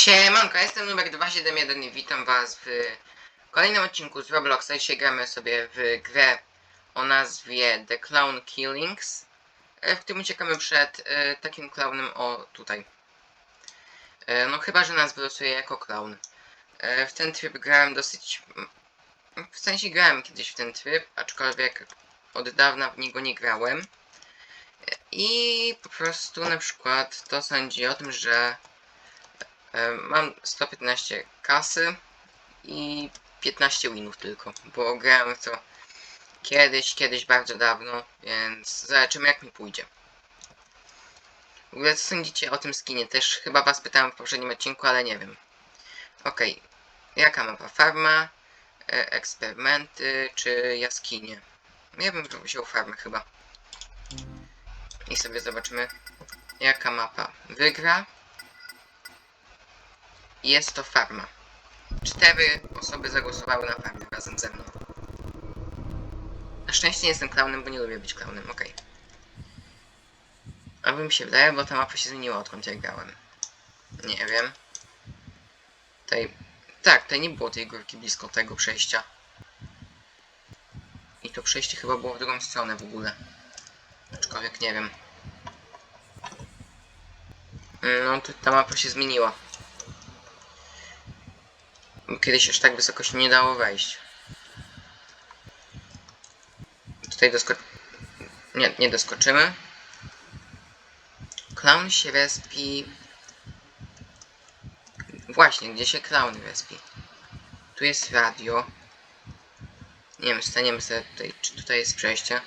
Siemanko, jestem numer 271 i witam was w kolejnym odcinku z Robloxa. Dzisiaj gramy sobie w grę o nazwie The Clown Killings, e, w którym uciekamy przed e, takim clownem o tutaj. E, no chyba, że nas wylosuje jako clown. E, w ten tryb grałem dosyć... mm, W sensie grałem kiedyś w ten tryb, aczkolwiek od dawna w niego nie grałem. E, I po prostu na przykład to sądzi o tym, że Mam 115 kasy i 15 winów tylko, bo grałem to kiedyś, kiedyś bardzo dawno, więc zobaczymy jak mi pójdzie. W ogóle co sądzicie o tym skinie? Też chyba was pytałem w poprzednim odcinku, ale nie wiem. Okej, jaka mapa? Farma, e, eksperymenty czy jaskinie? Ja bym wziął farmę chyba. I sobie zobaczymy jaka mapa wygra. Jest to farma. Cztery osoby zagłosowały na farmę razem ze mną. Na szczęście nie jestem klaunem, bo nie lubię być klaunem, okej. A mi się wydaje, bo ta mapa się zmieniła odkąd ja grałem. Nie wiem. Tutaj... Tak, tutaj nie było tej górki blisko tego przejścia. I to przejście chyba było w drugą stronę w ogóle. Aczkolwiek nie wiem. No, to ta mapa się zmieniła. Kiedyś już tak wysoko się nie dało wejść. Tutaj dosko... Nie, nie doskoczymy. Clown się respi... Właśnie, gdzie się clown respi? Tu jest radio. Nie wiem, staniemy sobie tutaj, czy tutaj jest przejście.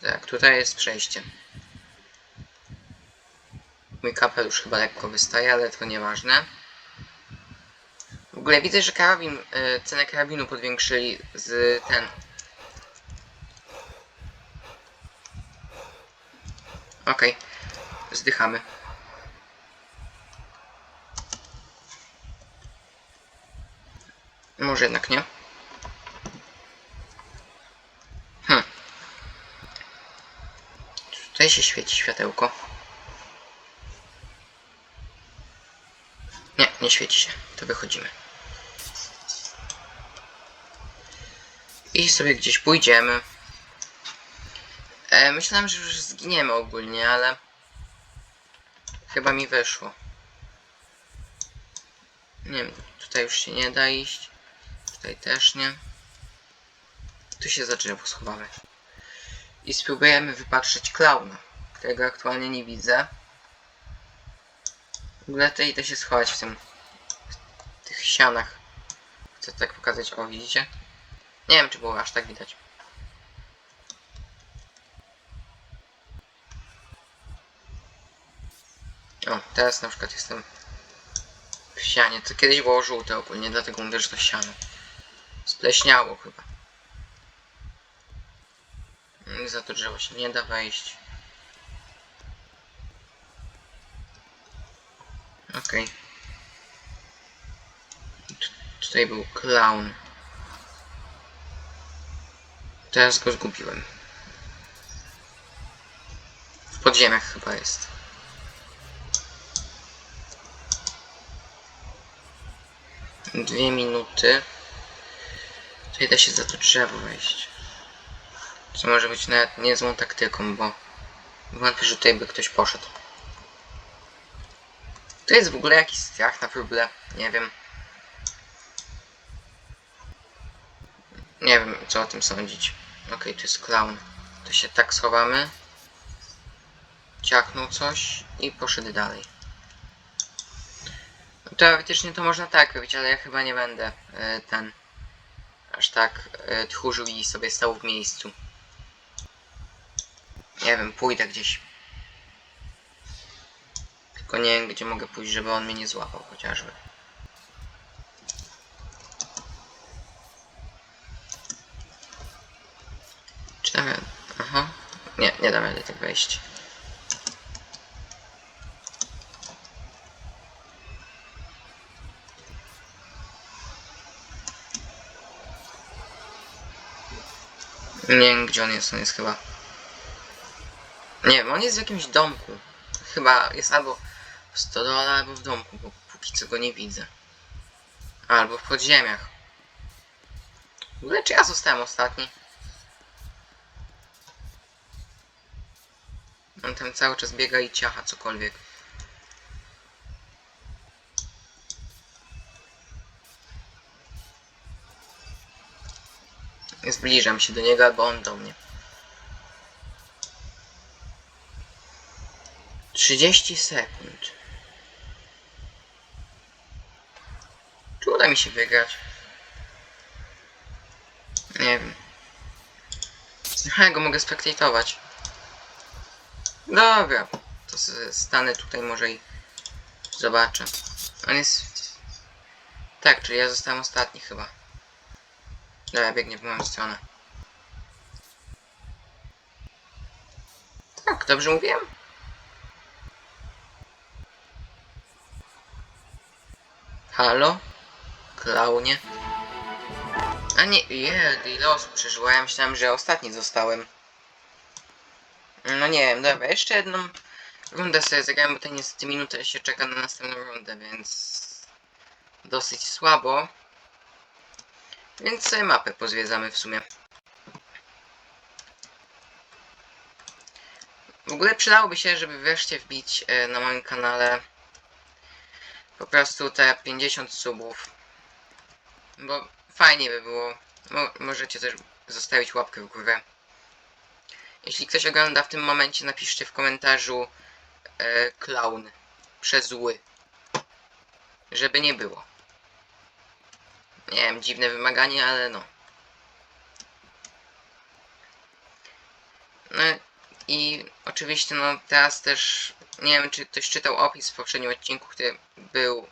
Tak, tutaj jest przejście. Mój kapelusz chyba lekko wystaje, ale to nieważne. Ogóle widzę, że karabin, y, cenę karabinu podwiększyli z ten. Okej, zdychamy. Może jednak nie. Hm. Tutaj się świeci światełko. Nie, nie świeci się. To wychodzimy. I sobie gdzieś pójdziemy. E, myślałem, że już zginiemy ogólnie, ale chyba mi wyszło. Nie wiem, tutaj już się nie da iść. Tutaj też nie. Tu się za drzewo. I spróbujemy wypatrzeć klauna, którego aktualnie nie widzę. W ogóle to idę się schować w tym w tych ścianach. Chcę tak pokazać, o widzicie? Nie wiem, czy było aż tak widać. O, teraz na przykład jestem w ścianie. To kiedyś było żółte ogólnie, dlatego mówię, że to ściano. Spleśniało chyba. Za to drzewo się nie da wejść. Okej. Tu- Tutaj był clown. Teraz go zgubiłem. W podziemiach chyba jest. Dwie minuty. Tutaj da się za to drzewo wejść. Co może być nawet niezłą taktyką, bo wątpię, że tutaj by ktoś poszedł. To jest w ogóle jakiś strach na próbę. Nie wiem. Nie wiem, co o tym sądzić. Okej, tu jest clown. To się tak schowamy. Ciachnął coś i poszedł dalej. Teoretycznie to można tak robić, ale ja chyba nie będę e, ten aż tak e, tchórzył i sobie stał w miejscu. Nie wiem, pójdę gdzieś. Tylko nie wiem, gdzie mogę pójść, żeby on mnie nie złapał chociażby. Radę? Aha. Nie, nie dam rady tak wejść. Nie wiem, gdzie on jest. On jest chyba... Nie wiem, on jest w jakimś domku. Chyba jest albo w stodole, albo w domku, bo póki co go nie widzę. Albo w podziemiach. W ogóle czy ja zostałem ostatni? On tam cały czas biega i ciacha cokolwiek. Zbliżam się do niego, albo on do mnie. 30 sekund. Czy uda mi się wygrać? Nie wiem. Aha, go mogę spektatować. Dobra. To z- stanę tutaj może i zobaczę. On jest... Tak, czyli ja zostałem ostatni chyba. Dobra, biegnie w moją stronę. Tak, dobrze mówiłem? Halo? Klaunie? A nie, je, ile? Ja myślałem, że ostatni zostałem. No nie wiem, dobra, jeszcze jedną rundę sobie zagrałem, bo to niestety minutę się czeka na następną rundę, więc... Dosyć słabo. Więc sobie mapę pozwiedzamy w sumie. W ogóle przydałoby się, żeby wreszcie wbić e, na moim kanale po prostu te 50 subów. Bo fajnie by było. Mo możecie też zostawić łapkę w górę. Jeśli ktoś ogląda w tym momencie, napiszcie w komentarzu e, clown przez zły. Żeby nie było. Nie wiem, dziwne wymaganie, ale no. No i oczywiście no teraz też nie wiem czy ktoś czytał opis w poprzednim odcinku, który był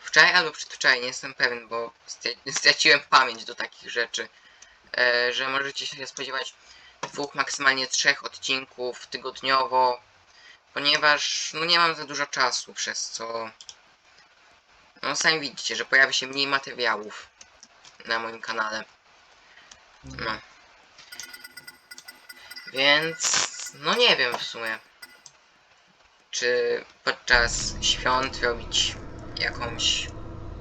wczoraj albo przedwczoraj, nie jestem pewien, bo stra- straciłem pamięć do takich rzeczy. E, że możecie się spodziewać dwóch, maksymalnie trzech odcinków tygodniowo, ponieważ no nie mam za dużo czasu, przez co no sami widzicie, że pojawi się mniej materiałów na moim kanale. No. Więc no nie wiem w sumie. Czy podczas świąt robić jakąś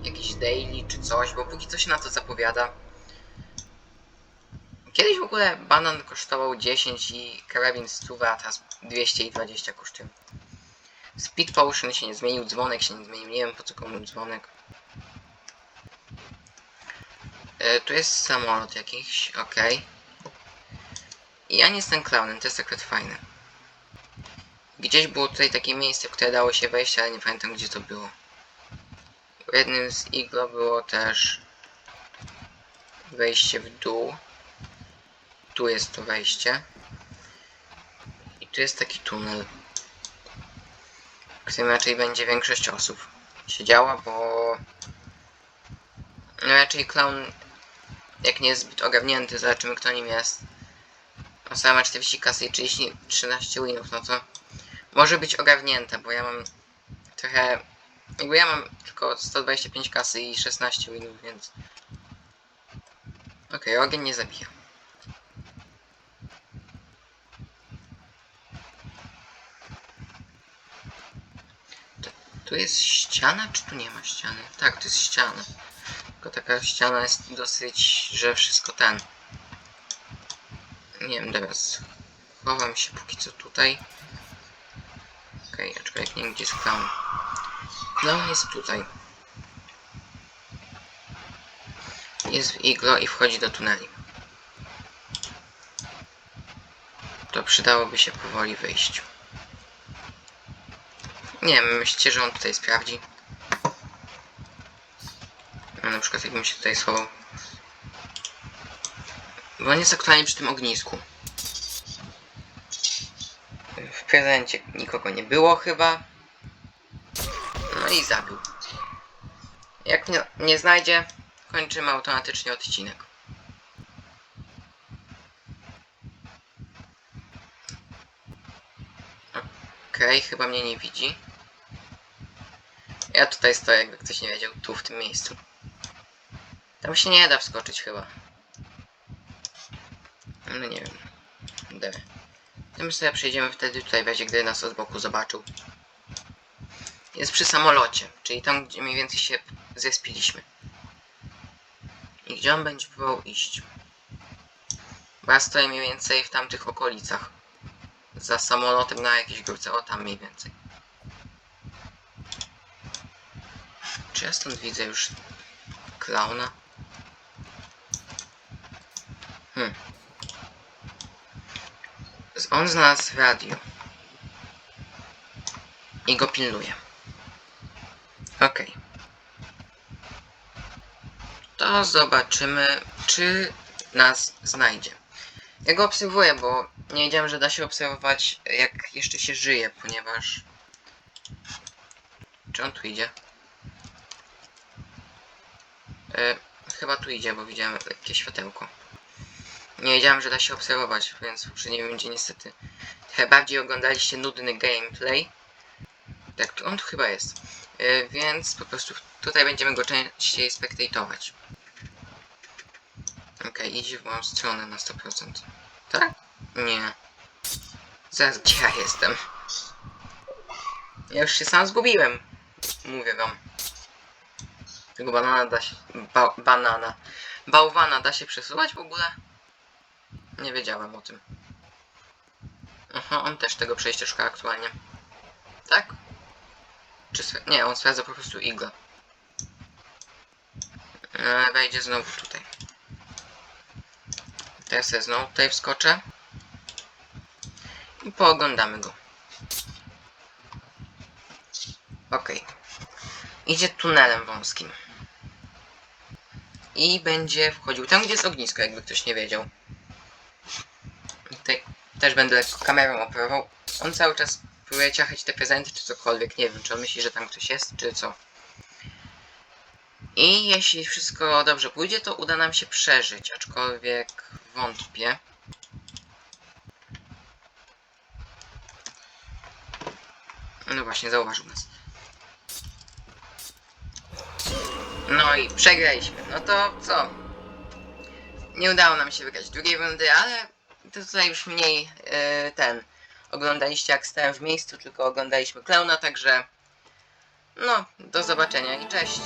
jakiś daily czy coś, bo póki co się na to zapowiada. Kiedyś w ogóle banan kosztował 10 i karabin 100, a teraz 220 kosztuje. Speed Potion się nie zmienił, dzwonek się nie zmienił, nie wiem po co komu dzwonek. E, tu jest samolot jakiś, okej. I ja nie jestem klaunem, to jest akurat fajne. Gdzieś było tutaj takie miejsce, w które dało się wejść, ale nie pamiętam gdzie to było. W jednym z iglo było też wejście w dół. Tu jest to wejście. I tu jest taki tunel w którym raczej będzie większość osób siedziała, bo no raczej clown jak nie jest zbyt ogarnięty, zobaczymy kto nim jest. Osoba ma 40 kasy i 30, 13 winów, no to może być ogarnięta, bo ja mam trochę, jakby ja mam tylko 125 kasy i 16 winów, więc okej, okay, ogień nie zabija. Tu jest ściana, czy tu nie ma ściany? Tak, to jest ściana. Tylko taka ściana jest dosyć, że wszystko ten. Nie wiem, teraz chowam się póki co tutaj. Okej, okay, aczkolwiek nie wiem, gdzie jest clown. Clown jest tutaj. Jest w iglo i wchodzi do tuneli. To przydałoby się powoli wyjść. Nie wiem, myślicie, że on tutaj sprawdzi? No, na przykład jakbym się tutaj schował. Bo on jest aktualnie przy tym ognisku. W prezencie nikogo nie było chyba. No i zabił. Jak nie, nie znajdzie, kończymy automatycznie odcinek. Okej, okay, chyba mnie nie widzi. Ja tutaj stoję, jakby ktoś nie wiedział, tu w tym miejscu. Tam się nie da wskoczyć chyba. No nie wiem. D. To my sobie przejdziemy wtedy tutaj będzie, gdy nas od boku zobaczył. jest przy samolocie, czyli tam, gdzie mniej więcej się zespiliśmy. I gdzie on będzie próbował iść? Bo ja stoję mniej więcej w tamtych okolicach. Za samolotem na jakiejś górce, o tam mniej więcej. Czy ja stąd widzę już klauna? Hmm. On znalazł radio. I go pilnuje. Okej. To zobaczymy, czy nas znajdzie. Ja go obserwuję, bo nie wiedziałem, że da się obserwować, jak jeszcze się żyje, ponieważ... Czy on tu idzie? E, chyba tu idzie, bo widziałem lekkie światełko. Nie wiedziałem, że da się obserwować, więc w poprzednim będzie niestety. Trochę bardziej oglądaliście nudny gameplay. Tak, on tu chyba jest. E, więc po prostu tutaj będziemy go częściej spektatować. Okej, idzie w moją stronę na 100%. Tak? Nie. Zaraz, gdzie ja jestem? Ja już się sam zgubiłem. Mówię wam. Tego banana da się... Ba banana. Bałwana da się przesuwać w ogóle? Nie wiedziałem o tym. Aha, on też tego przejścia szuka aktualnie. Tak? Czy. Nie, on sprawdza po prostu iglę. E, wejdzie znowu tutaj. Teraz ja znowu tutaj wskoczę. I pooglądamy go. Okej. Idzie tunelem wąskim. I będzie wchodził tam, gdzie jest ognisko, jakby ktoś nie wiedział. Tutaj też będę kamerą operował. On cały czas próbuje ciachać te prezenty, czy cokolwiek. Nie wiem, czy on myśli, że tam ktoś jest, czy co. I jeśli wszystko dobrze pójdzie, to uda nam się przeżyć, aczkolwiek wątpię. No właśnie, zauważył nas. No i przegraliśmy. No to co? Nie udało nam się wygrać drugiej rundy, ale to tutaj już mniej e, ten. Oglądaliście jak stałem w miejscu, tylko oglądaliśmy klauna, także no, do zobaczenia i cześć.